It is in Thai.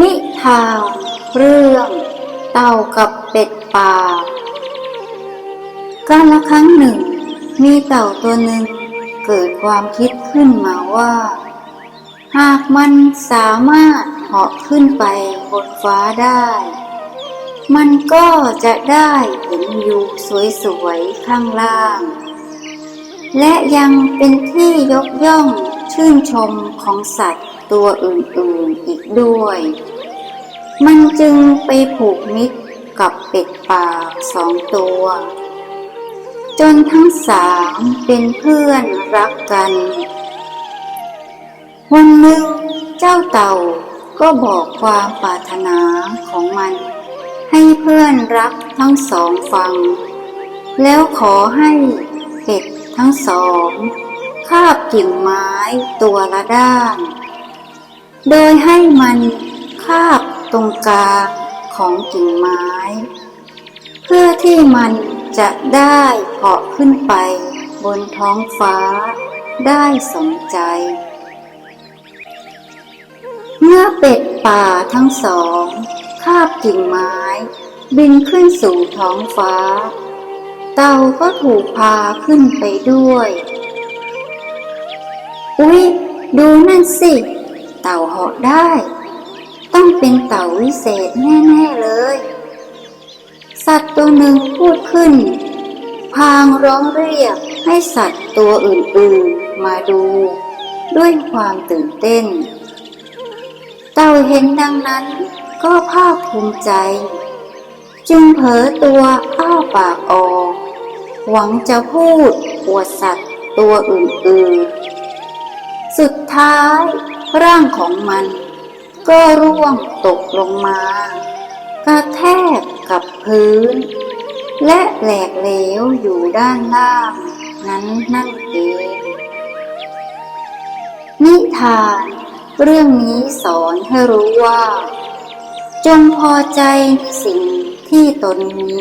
นิทานเรื่อง เต่ากับเป็ดป่ากาลครั้งหนึ่ง มีเต่าตัวหนึ่งเกิดความคิดขึ้นมาว่า หากมันสามารถเหาะขึ้นไปบนฟ้าได้ มันก็จะได้เห็นวิวสวยๆข้างล่าง และยังเป็นที่ยกย่องชื่นชมของสัตว์ตัวอื่น ด้วย มันจึงไปผูกมิตรกับเป็ดป่าสองตัว จนทั้งสามเป็นเพื่อนรักกัน วันหนึ่งเจ้าเต่าก็บอกความปรารถนาของมันให้เพื่อนรักทั้งสองฟัง แล้วขอให้เป็ดทั้งสอง คาบกิ่งไม้ตัวละด้าน โดยให้มันคาบตรงกลางของกิ่งไม้ เพื่อที่มันจะได้เหาะขึ้นไปบนท้องฟ้าได้สมใจ เมื่อเป็ดป่าทั้งสองคาบกิ่งไม้ บินขึ้นสู่ท้องฟ้า เต่าก็ถูกพาขึ้นไปด้วย อุ๊ย ดูนั่นสิ เต่าเหาะได้ ต้องเป็นเต่าวิเศษแน่ๆเลย สัตว์ตัวหนึ่งพูดขึ้น พางร้องเรียกให้สัตว์ตัวอื่นๆมาดู ด้วยความตื่นเต้น เต่าเห็นดังนั้นก็ภาคภูมิใจ จึงเผลอตัวอ้าปากออก หวังจะพูดอวดสัตว์ตัวอื่นๆ สุดท้าย ร่างของมันก็ร่วงตกลงมากระแทกกับพื้น และแหลกเหลวอยู่ด้านล่าง นั้นนั่นเอง นิทาน เรื่องนี้สอนให้รู้ว่า จงพอใจในสิ่งที่ตนมี